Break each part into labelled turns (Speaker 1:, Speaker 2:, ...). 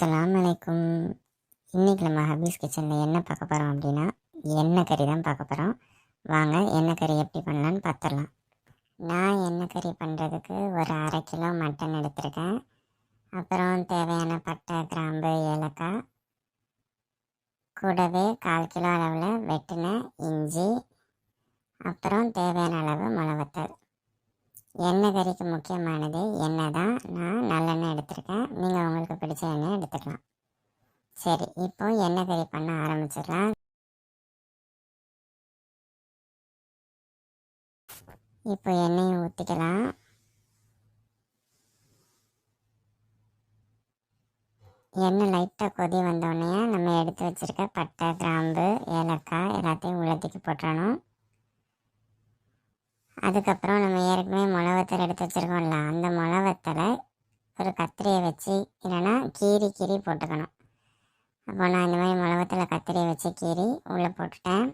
Speaker 1: அஸ்லாம் வலைக்கும் இன்றைக்கி நம்ம ஹபீஸ் கிச்சனில் என்ன பார்க்க போகிறோம் அப்படின்னா எண்ணெய் கறி தான் பார்க்க போகிறோம் வாங்க எண்ணெய் கறி எப்படி பண்ணலான்னு பார்த்துடலாம். நான் எண்ணெய் கறி பண்ணுறதுக்கு ஒரு அரை கிலோ மட்டன் எடுத்திருக்கேன். அப்புறம் தேவையான பட்டை கிராம்பு ஏலக்காய் கூடவே கால் கிலோ அளவில் வெட்டின இஞ்சி அப்புறம் தேவையான அளவு மிளவத்தல் எண்ணெய் கறிக்கு முக்கியமானது? எண்ணெய் தான் நான் நல்லெண்ணெய் எடுத்திருக்கேன். நீங்கள் உங்களுக்கு பிடிச்ச எண்ணெய் எடுத்துக்கலாம். சரி இப்போ எண்ணெய் கறி பண்ண ஆரம்பிச்சிடலாம்? இப்போ எண்ணெயை ஊற்றிக்கலாம் எண்ணெய் லைட்டாக கொதி வந்தோடனே நம்ம எடுத்து வச்சுருக்க பட்டை கிராம்பு ஏலக்காய் எல்லாத்தையும் உலர்த்திக்கு போட்டுறணும். அதுக்கப்புறம் நம்ம ஏற்கனவே மிளவத்தல் எடுத்து வச்சுருக்கோம்ல அந்த மிளவத்தலை ஒரு கத்திரியை வச்சு இல்லைன்னா கீறி கீறி போட்டுக்கணும். அப்போ நான் இந்த மாதிரி மிளவத்தலை கத்திரியை வச்சு கீறி உள்ளே போட்டுட்டேன்.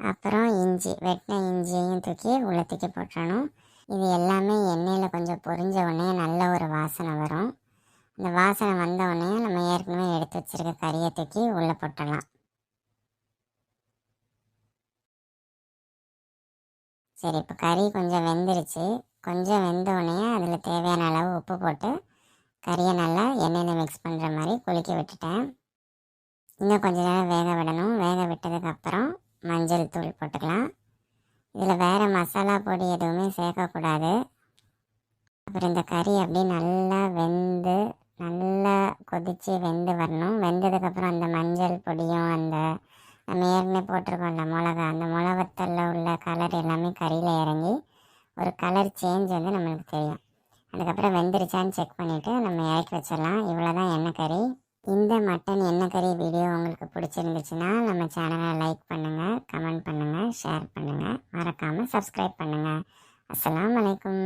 Speaker 1: அப்புறம் இஞ்சி வெட்டின இஞ்சியையும் தூக்கி உள்ளே தூக்கி போட்டுடணும் இது எல்லாமே எண்ணெயில் கொஞ்சம் பொரிஞ்ச உடனே நல்ல ஒரு வாசனை வரும். இந்த வாசனை வந்த உடனே நம்ம ஏற்கனவே எடுத்து வச்சுருக்க கறியை தூக்கி உள்ளே போட்டலாம் சரி இப்போ கறி கொஞ்சம் வெந்துருச்சு. கொஞ்சம் வெந்தோடனே அதில் தேவையான அளவு உப்பு போட்டு கறியை நல்லா எண்ணெயில் மிக்ஸ் பண்ணுற மாதிரி குளிக்க விட்டுட்டேன். இன்னும் கொஞ்ச நேரம் வேக விடணும். வேக விட்டதுக்கப்புறம் மஞ்சள் தூள் போட்டுக்கலாம். இதில் வேறு மசாலா பொடி எதுவுமே சேர்க்கக்கூடாது. அப்புறம் இந்த கறி அப்படியே நல்லா வெந்து நல்லா கொதித்து வெந்து வரணும். வெந்ததுக்கப்புறம் அந்த மஞ்சள் பொடியும் அந்த நம்ம ஏற்கனவே போட்டிருக்கோம்ல மிளகா. அந்த மிளகத்தல்ல உள்ள கலர் எல்லாமே கறியில் இறங்கி ஒரு கலர் சேஞ்ச் வந்து நம்மளுக்கு தெரியும். அதுக்கப்புறம் வெந்துருச்சான்னு செக் பண்ணிவிட்டு நம்ம இறக்கி வச்சிடலாம். இவ்வளோ தான் எண்ணெய் கறி. இந்த மட்டன் எண்ணெய் கறி வீடியோ உங்களுக்கு பிடிச்சிருந்துச்சுன்னா நம்ம சேனலை லைக் பண்ணுங்கள் கமெண்ட் பண்ணுங்கள் ஷேர் பண்ணுங்கள் மறக்காமல் சப்ஸ்கிரைப் பண்ணுங்கள் அஸ்லாம் வலைக்கம்